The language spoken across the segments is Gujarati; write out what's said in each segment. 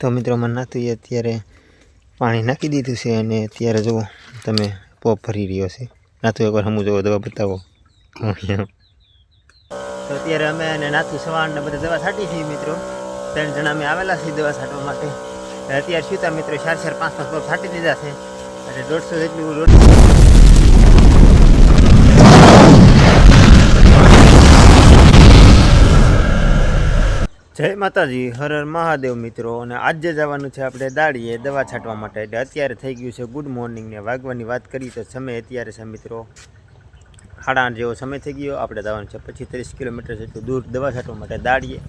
તો મિત્રો મને નાતું અત્યારે પાણી નાખી દીધું છે અને અત્યારે જુઓ, તમે પોપ ભરી રહ્યો છે. નાતું એકવાર હમું જુઓ, દવા બતાવો. તો અત્યારે અમે અને નાથું સવાણ ને બધા દવા છાંટી છીએ મિત્રો. ત્રણ જણા અમે આવેલા છીએ દવા છાંટવા માટે. અત્યારે શું મિત્રો, ચાર ચાર પાંચ પાંચ પોપ છાંટી દીધા છે. અને દોઢસો જેટલું દોઢસો જય માતાજી, હર હર મહાદેવ મિત્રો. અને આજે જવાનું છે આપણે દાળીએ દવા છાંટવા માટે. એટલે અત્યારે થઈ ગયું છે ગુડ મોર્નિંગ ને વાગવાની વાત કરી તો સમય અત્યારે છે મિત્રો સાડા જેવો સમય થઈ ગયો. આપણે જવાનું છે પચીસ ત્રીસ કિલોમીટર જેટલું દૂર દવા છાંટવા માટે દાળીએ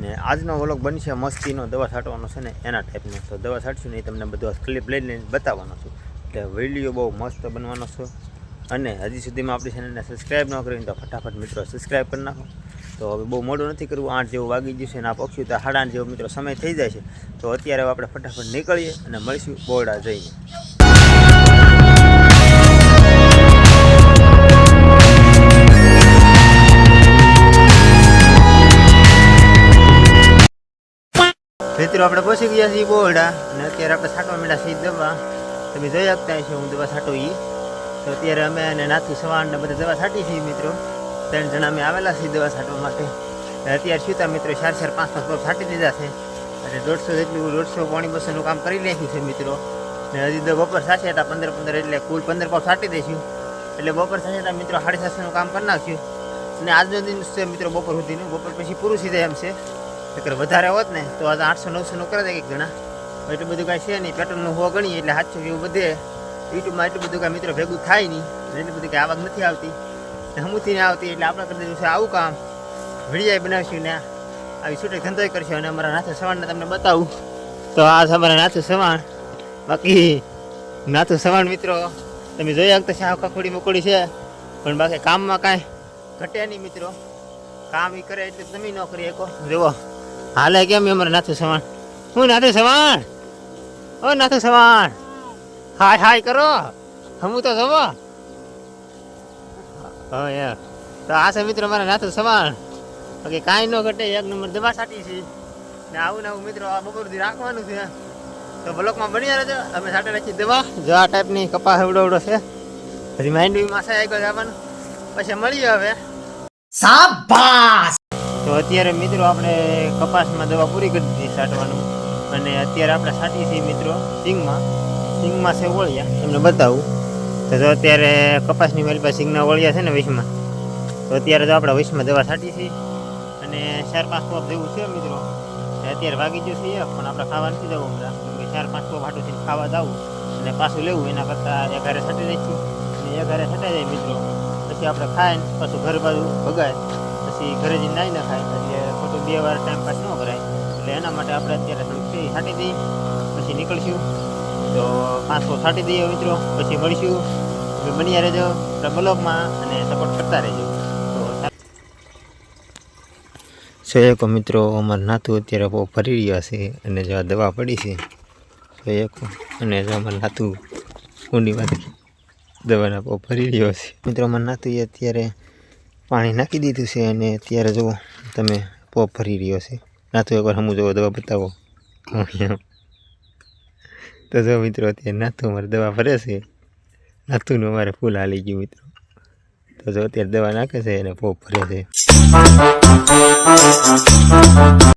ને આજનો વ્લોગ બનશે મસ્તીનો દવા છાંટવાનો છે ને એના ટાઈપનો તો દવા છાંટશું ને એ તમને બધો ક્લિપ લઈને બતાવવાનો છું. એટલે વીડિયો બહુ મસ્ત બનવાનો છે. અને હજી સુધીમાં આપણી ચેનલને સબસ્ક્રાઈબ ન કરીને તો ફટાફટ મિત્રો સબસ્ક્રાઈબ કરી નાખો. તો હવે બહુ મોડું નથી કરવું, આઠ જેવું વાગી છે અને આ પક્ષી તો સાડા આઠ જેવો મિત્રો સમય થઈ જાય છે. તો અત્યારે આપણે ફટાફટ નીકળીએ અને મળીશું બોરડા જઈને. મિત્રો, આપણે પહોંચી ગયા છીએ બોરડા અને અત્યારે આપણે છાંટવા માંડ્યા છીએ દવા તમે જોઈ શકતા છો, હું દવા છાંટું એ તો અત્યારે અમે અને નાથી સવાર ને બધા દવા છાંટી છીએ મિત્રો. ત્રણ જણા અમે આવેલા છીએ દવા છાંટવા માટે. અત્યારે શું મિત્રો ચાર ચાર પાંચ પાંચ પગ છાંટી દીધા છે. અને દોઢસો જેટલું, દોઢસો પોણી બસોનું કામ કરી નાખ્યું છે મિત્રો. ને હજી તો બપોર સાસે હતા પંદર પંદર એટલે કુલ પંદર પગ છાંટી દઈશું એટલે બપોર સાસે હતા મિત્રો સાડી સાતસોનું કામ કરી નાખ્યું. અને આજનો દિન છે મિત્રો બપોર સુધીનું. બપોર પછી પૂરું થઈ એમ છે. એટલે વધારે હોત ને તો આજે આઠસો નવસોનું કરે દે એક જણા. એટલું બધું કાંઈ છે નહીં. પેટ્રોલનું હો ગણીએ એટલે સાતસો એવું બધે. યુટ્યુબમાં એટલું બધું કાંઈ મિત્રો ભેગું થાય નહીં. એટલી બધી કાંઈ આવક નથી આવતી. ને હમુથી નહીં આવતી એટલે આપણે કરી દીધું આવું કામ. વિડીયા બનાવશું ને આવી છૂટક ધંધો કરશું અને અમારા નાથુ સવાણને તમને બતાવું. તો આ અમારા નાથુ સવાણ. બાકી નાથુ સવાણ મિત્રો, તમે જોઈ શકતા છે આખા ખોડી મકોડી છે. પણ બાકી કામમાં કાંઈ ઘટે નહીં મિત્રો. કામ એ કરે એટલે તમે ન કરી શકો. જુઓ, હાલે કેમ અમારે નાથુ સવાણ? હું નાથુ સવાણ? ઓ નાથુ સવાણ! હાય હાય કરો. હમું તો જવો હા યાર. તો આ છે મિત્રો મારા નાથુ સવાલ. બાકી કાંઈ ન ઘટે એક નંબર દવા સાટી છે. ને આવું ને આવું મિત્રો આ બપોર સુધી રાખવાનું છે. તો બ્લોકમાં બની રહેજો. અમે સાટે રાખી દવા. જો આ ટાઈપની કપાસ એવડો એવડો છે હજી માઇન્ડ બી માસે આગળ જવાનું પછી મળીએ હવે. તો અત્યારે મિત્રો આપણે કપાસમાં દવા પૂરી કરી દીધી છાંટવાનું. અને અત્યારે આપણે સાટી છીએ મિત્રો સિંગમાં. સિંગમાં છે વળિયા તમને બતાવું. તો જો અત્યારે કપાસની મેલ પાસે સિંગના વળ્યા છે ને વિશમાં તો અત્યારે તો આપણે વિશમાં દવા છાંટી છે. અને ચાર પાંચ પોપ જેવું છે મિત્રો. ને અત્યારે ભાગી ગયું છે પણ આપણે ખાવા નથી જવું કે ચાર પાંચ પોપ હાટું થઈને ખાવા જવું. અને પાછું લેવું, એના કરતાં એ ઘરે છટી દઈશું. અને એ ઘરે છટાઈ જાય મિત્રો. પછી આપણે ખાઈને પાછું ઘર બાજુ ભગાય. પછી ઘરે જઈને નાઈ ન ખાય. એટલે ખોટું બે વાર ટાઈમ પાસ ન કરાય. એટલે એના માટે આપણે અત્યારે છાંટી દઈએ. પછી નીકળશું. તો પાંચસો છાંટી દઈએ મિત્રો, પછી મળીશું. બન્યા રહેજો બ્લોગમાં અને સપોર્ટ કરતા રહેજો. એક મિત્રો, અમારે નાતું અત્યારે બહુ ફરી રહ્યા છે અને જો દવા પડી છે. એક અને જો અમારે નાતું ઊંડીમાંથી દવાના બહુ ભરી રહ્યો છે. મિત્રો, અમારે નાતું અત્યારે પાણી નાખી દીધું છે અને અત્યારે જુઓ તમે પોપ ભરી રહ્યો છે. નાતું એકવાર હમું જુઓ, દવા બતાવો. તો જો મિત્રો, અત્યારે નાથું અમારે દવા ભરે છે. નાતુંનું અમારે ફૂલ હાલી ગયું મિત્રો. તો જો અત્યારે દવા નાખે છે અને પોપ ભરે છે.